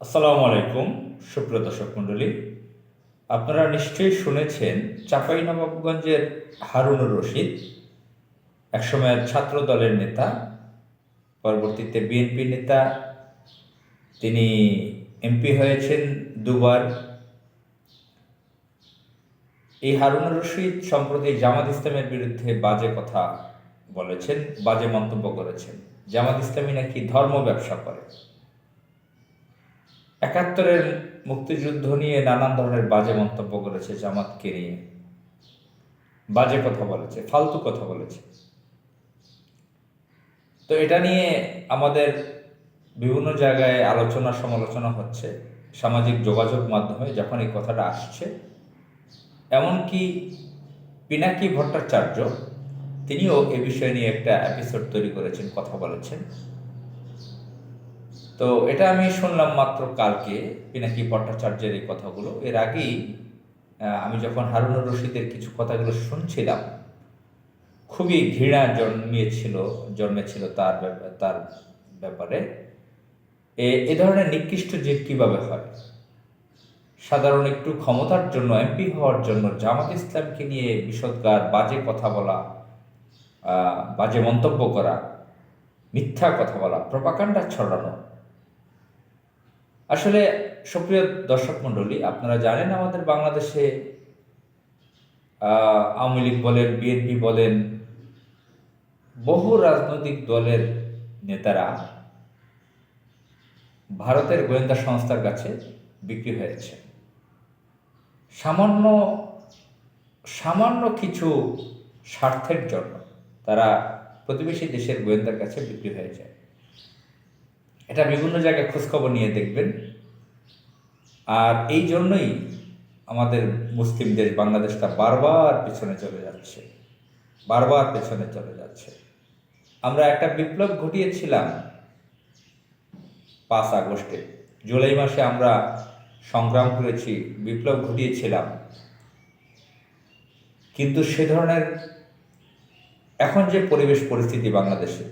আসসালামু আলাইকুম, সুপ্রিয় দর্শক মণ্ডলী। আপনারা নিশ্চয়ই শুনেছেন চাঁপাইনবাবগঞ্জের হারুনুর রশিদ একসময়ের ছাত্র দলের নেতা, পরবর্তীতে বিএনপি নেতা। তিনি এমপি হয়েছেন দুবার। এই হারুনুর রশিদ সম্প্রতি জামাত ইসলামের বিরুদ্ধে বাজে কথা বলেছেন, বাজে মন্তব্য করেছেন। জামাত ইসলামী নাকি ধর্ম ব্যবসা করে। একাত্তরের মুক্তিযুদ্ধ নিয়ে নানান ধরনের বাজে মন্তব্য করেছে জামাতকে নিয়ে বাজে কথা বলেছে, ফালতু কথা বলেছে। তো এটা নিয়ে আমাদের বিভিন্ন জায়গায় আলোচনা সমালোচনা হচ্ছে সামাজিক যোগাযোগ মাধ্যমে যখন এই কথাটা আসছে। এমনকি পিনাকি ভট্টাচার্য, তিনিও এ বিষয় নিয়ে একটা এপিসোড তৈরি করেছেন, কথা বলেছেন। তো এটা আমি শুনলাম মাত্র কালকে পিনাকি ভট্টাচার্যের এই কথাগুলো। এর আগেই আমি যখন হারুনুর রশিদের কিছু কথাগুলো শুনছিলাম, খুবই ঘৃণা জন্মিয়েছিল, জন্মেছিল তার তার ব্যাপারে, এ এ ধরনের নিকৃষ্ট জীব কীভাবে হয়? সাধারণ একটু ক্ষমতার জন্য, এমপি হওয়ার জন্য জামাত ইসলামকে নিয়ে বিষদগার বাজে কথা বলা বাজে মন্তব্য করা, মিথ্যা কথা বলা, প্রপাকাণ্ডা ছড়ানো আসলে সুপ্রিয় দর্শক মণ্ডলী, আপনারা জানেন আমাদের বাংলাদেশে আওয়ামী লীগ বলেন, বিএনপি বলেন, বহু রাজনৈতিক দলের নেতারা ভারতের গোয়েন্দা সংস্থার কাছে বিক্রি হয়েছে। সামান্য সামান্য কিছু স্বার্থের জন্য তারা প্রতিবেশী দেশের গোয়েন্দার কাছে বিক্রি হয়ে যায় এটা বিভিন্ন জায়গায় খোঁজখবর নিয়ে দেখবেন। আর এই জন্যই আমাদের মুসলিম দেশ বাংলাদেশটা বারবার পেছনে চলে যাচ্ছে। বারবার পেছনে চলে যাচ্ছে। আমরা একটা বিপ্লব ঘটিয়েছিলাম পাঁচ আগস্টে। জুলাই মাসে আমরা সংগ্রাম করেছি, বিপ্লব ঘটিয়েছিলাম। কিন্তু সে ধরনের এখন যে পরিবেশ পরিস্থিতি বাংলাদেশে,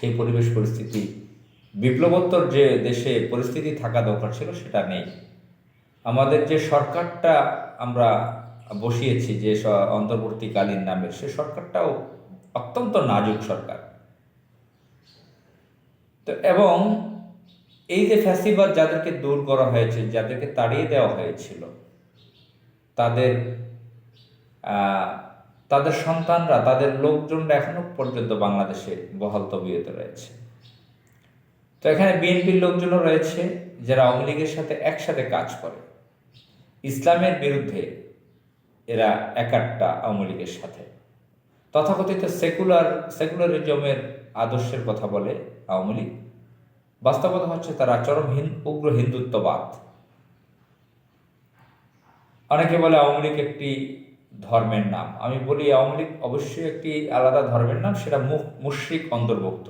সেই পরিবেশ পরিস্থিতি বিপ্লবোত্তর যে দেশে পরিস্থিতি থাকা দরকার ছিল সেটা নেই। আমাদের যে সরকারটা আমরা বসিয়েছি যে অন্তর্বর্তীকালীন নামের, সে সরকারটাও অত্যন্ত নাজুক সরকার। তো এবং এই যে ফ্যাসিবাদ যাদেরকে দূর করা হয়েছে, যাদেরকে তাড়িয়ে দেওয়া হয়েছিল, তাদের তাদের সন্তানরা, তাদের লোকজনরা এখনও পর্যন্ত বাংলাদেশে বহাল তবিয়তে রয়েছে। তো এখানে বিএনপির লোকজনও রয়েছে যারা আওয়ামী লীগের সাথে একসাথে কাজ করে। ইসলামের বিরুদ্ধে এরা একাট্টা আওয়ামী লীগের সাথে। তথাকথিত সেকুলার, সেকুলারিজমের আদর্শের কথা বলে আওয়ামী লীগ। বাস্তবতা হচ্ছে তারা চরম উগ্র হিন্দুত্ববাদ। অনেকে বলে আওয়ামী লীগ একটি ধর্মের নাম। আমি বলি আওয়ামী লীগ অবশ্যই একটি আলাদা ধর্মের নাম, সেটা মুশ্রিক অন্তর্ভুক্ত।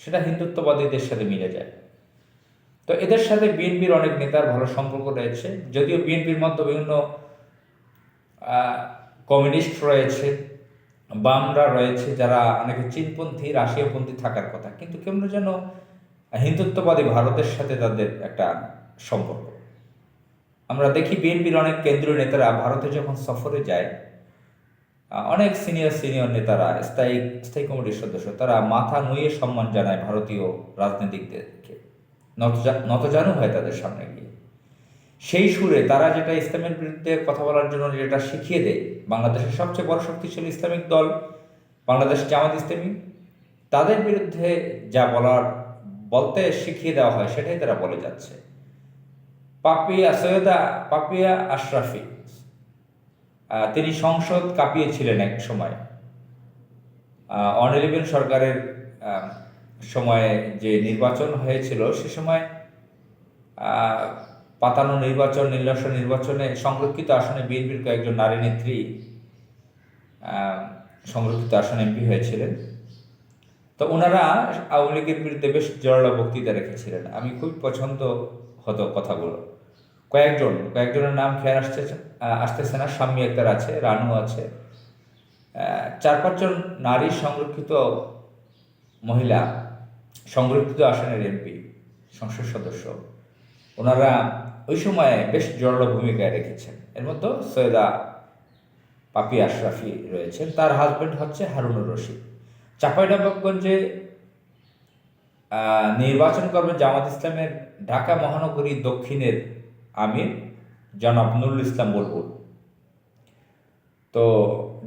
সেটা হিন্দুত্ববাদীদের সাথে মিলে যায়। তো এদের সাথে বিএনপির অনেক নেতার ভালো সম্পর্ক রয়েছে, যদিও বিএনপির মধ্যে বিভিন্ন কমিউনিস্ট রয়েছে, বামরা রয়েছে যারা অনেকে চীনপন্থী, রাশিয়াপন্থী থাকার কথা। কিন্তু কেমন যেন হিন্দুত্ববাদী ভারতের সাথে তাদের একটা সম্পর্ক। আমরা দেখি বিএনপির অনেক কেন্দ্রীয় নেতারা ভারতে যখন সফরে যায় অনেক সিনিয়র সিনিয়র নেতারা, স্থায়ী স্থায়ী কমিটির সদস্য, তারা মাথা নুয়ে সম্মান জানায় ভারতীয় রাজনীতিকদেরকে। নতজা- নতজানু হয় তাদের সামনে গিয়ে। সেই সুরে তারা যেটা ইসলামের বিরুদ্ধে কথা বলার জন্য যেটা শিখিয়ে দেয়, বাংলাদেশের সবচেয়ে বড় শক্তিশালী ইসলামিক দল বাংলাদেশ জামাত ইসলামী, তাদের বিরুদ্ধে যা বলার, বলতে শিখিয়ে দেওয়া হয় সেটাই তারা বলে যাচ্ছে। পাপিয়া সৈয়দা, পাপিয়া আশরাফি তিনি সংসদ কাঁপিয়েছিলেন এক সময়। অন সরকারের সময়ে যে নির্বাচন হয়েছিল, সে সময় পাতানো নির্বাচন, নির্লস নির্বাচনে সংরক্ষিত আসনে বিএনপির কয়েকজন নারী নেত্রী সংরক্ষিত আসনে এমপি হয়েছিলেন। তো ওনারা আওয়ামী লীগের বিরুদ্ধে বেশ জোরালো বক্তৃতা রেখেছিলেন। আমি খুব পছন্দ হতো কথাগুলো। কয়েকজন, কয়েকজনের নাম খেয়াল আসছে আসতেছে না। শাম্মী আক্তার আছে, রানু আছে। চার পাঁচজন নারী সংরক্ষিত মহিলা, সংরক্ষিত আসনের এমপি সংসদ সদস্য। ওনারা ওই সময়ে বেশ জড়ো ভূমিকায় রেখেছেন। এর মধ্যে সৈয়দা পাপি আশরাফি রয়েছেন। তার হাজবেন্ড হচ্ছে হারুনুর রশিদ। চাঁপাইনবাবগঞ্জে নির্বাচন করবেন জামাত ইসলামের ঢাকা মহানগরী দক্ষিণের আমির, জনাব নুরুল ইসলাম বুলবুল তো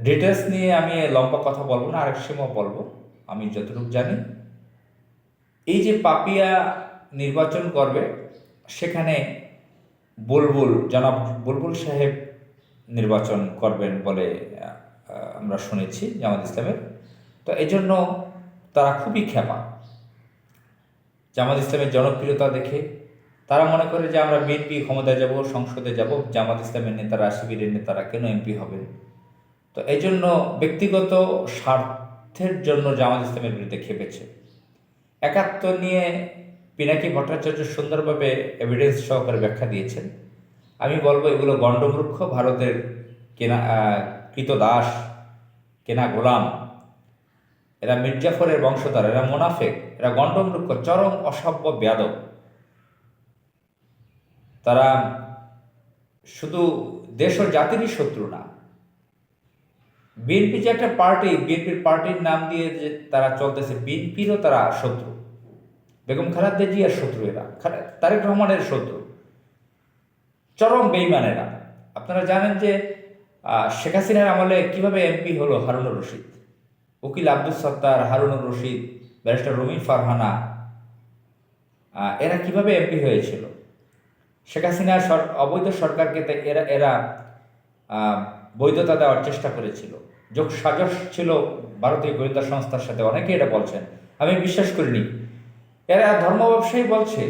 ডিটেলস নিয়ে আমি লম্বা কথা বলব না, আরেক সময় বলব। আমি যতটুকু জানি, এই যে পাপিয়া নির্বাচন করবে, সেখানে বুলবুল, জনাব বুলবুল সাহেব নির্বাচন করবেন বলে আমরা শুনেছি জামাত ইসলামের। তো এই জন্য তারা খুবই খেপা জামাত ইসলামের জনপ্রিয়তা দেখে তারা মনে করে যে আমরা বিএনপি ক্ষমতায় যাব, সংসদে যাব, জামাত ইসলামের নেতারা, শিবিরের নেতারা কেন এমপি হবেন তো এই জন্য ব্যক্তিগত স্বার্থের জন্য জামাত ইসলামের বিরুদ্ধে খেপেছে। একাত্তর নিয়ে পিনাকি ভট্টাচার্য সুন্দরভাবে এভিডেন্স সহকারে ব্যাখ্যা দিয়েছেন। আমি বলব এগুলো গণ্ডমূর্খ, ভারতের কেনা কৃত দাস, কেনা গোলাম। এরা মির্জাফরের বংশধর, এরা মোনাফেক, এরা গণ্ডমূর্খ, চরম অসভ্য, বেয়াদব। তারা শুধু দেশ ও জাতিরই শত্রু না। বিএনপি যে একটা পার্টি, বিএনপির পার্টির নাম দিয়ে যে তারা চলতেছে, বিএনপিরও তারা শত্রু। বেগম খালেদা জিয়ার শত্রু এরা তারেক রহমানের শত্রু। চরম বেইমানেরা আপনারা জানেন যে শেখ হাসিনার আমলে কীভাবে এমপি হলো হারুনুর রশিদ? উকিল আব্দুল সত্তার, হারুনুর রশিদ, ব্যারিস্টার রুমি ফারহানা এরা কীভাবে এমপি হয়েছিল? শেখ হাসিনা অবৈধ সরকারকে এরা এরা বৈধতা দেওয়ার চেষ্টা করেছিল। যোগ সাজস ছিল ভারতীয় গোয়েন্দা সংস্থার সাথে, অনেকে এটা বলছেন। আমি বিশ্বাস করিনি। এরা ধর্ম ব্যবসায়ী বলছে,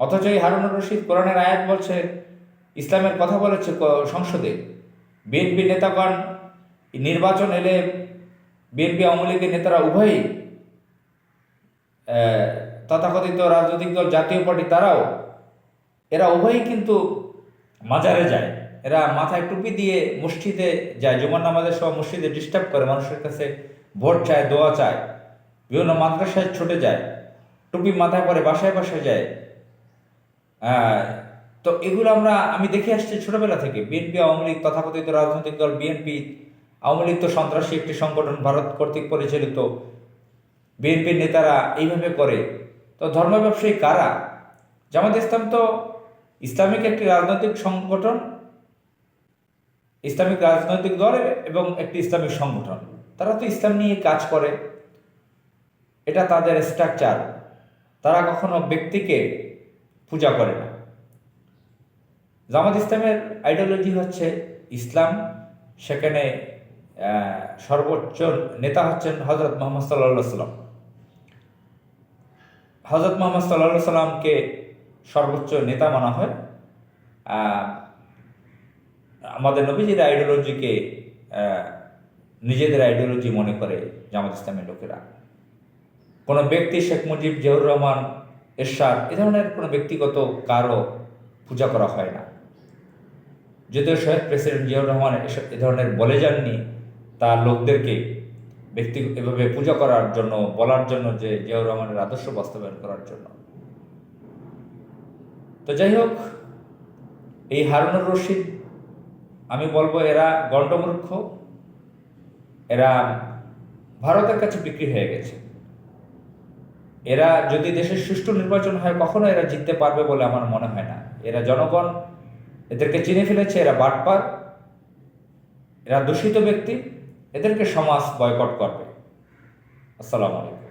অথচ এই হারুনুর রশিদ কোরআনের আয়াত বলছে, ইসলামের কথা বলেছে সংসদে। বিএনপি নেতাগণ নির্বাচন এলে বিএনপি আওয়ামী লীগের নেতারা উভয়ই তথাকথিত রাজনৈতিক দল, জাতীয় পার্টি তারাও এরা উভয়ই কিন্তু মাজারে যায়। এরা মাথায় টুপি দিয়ে মসজিদে যায়, জুমার নামাজের সময় মসজিদে ডিস্টার্ব করে, মানুষের কাছে ভোট চায়, দোয়া চায়। বিভিন্ন মাদ্রাসায় ছুটে যায়, টুপি মাথায় পরে বাসায় বাসায় যায়। তো এগুলো আমরা, আমি দেখে আসছি ছোটবেলা থেকে। বিএনপি আওয়ামী লীগ, তথাকথিত রাজনৈতিক দল বিএনপি আওয়ামী লীগ তো সন্ত্রাসী একটি সংগঠন, ভারত কর্তৃক পরিচালিত। বিএনপির নেতারা এইভাবে করে। তো ধর্ম ব্যবসায়ী কারা? জামাত ইসলাম তো ইসলামিক একটি রাজনৈতিক সংগঠন, ইসলামিক রাজনৈতিক দল এবং একটি ইসলামিক সংগঠন। তারা তো ইসলাম নিয়ে কাজ করে। এটা তাদের স্ট্রাকচার তারা কখনো ব্যক্তিকে পূজা করে না। জামাত ইসলামের আইডিওলজি হচ্ছে ইসলাম। সেখানে সর্বোচ্চ নেতা হচ্ছেন হজরত মোহাম্মদ সাল্লাহ সাল্লাম হজরত মোহাম্মদ সাল্লাহ সাল্লামকে সর্বোচ্চ নেতা মানা হয়। আমাদের নবীজির আইডিওলজিকে নিজেদের আইডিওলজি মনে করে জামাত ইসলামের লোকেরা। কোনো ব্যক্তি শেখ মুজিব, জিয়াউর রহমান, এরশাদ, এ ধরনের কোনো ব্যক্তিগত কারও পূজা করা হয় না। যদিও শহীদ প্রেসিডেন্ট জিয়াউর রহমান এসব, এ ধরনের বলে যাননি তার লোকদেরকে ব্যক্তি, এভাবে পূজা করার জন্য, বলার জন্য যে জিয়াউর রহমানের আদর্শ বাস্তবায়ন করার জন্য। তো যাই হোক এই হারুনুর রশিদ, আমি বলব এরা গণ্ডমূর্খ, এরা ভারতের কাছে বিক্রি হয়ে গেছে। এরা যদি দেশের সুষ্ঠু নির্বাচন হয়, কখনো এরা জিততে পারবে বলে আমার মনে হয় না। এরা জনগণ, এদেরকে চিনে ফেলেছে, এরা বাটপার, এরা দূষিত ব্যক্তি, এদেরকে সমাজ বয়কট করবে। আসসালামু আলাইকুম।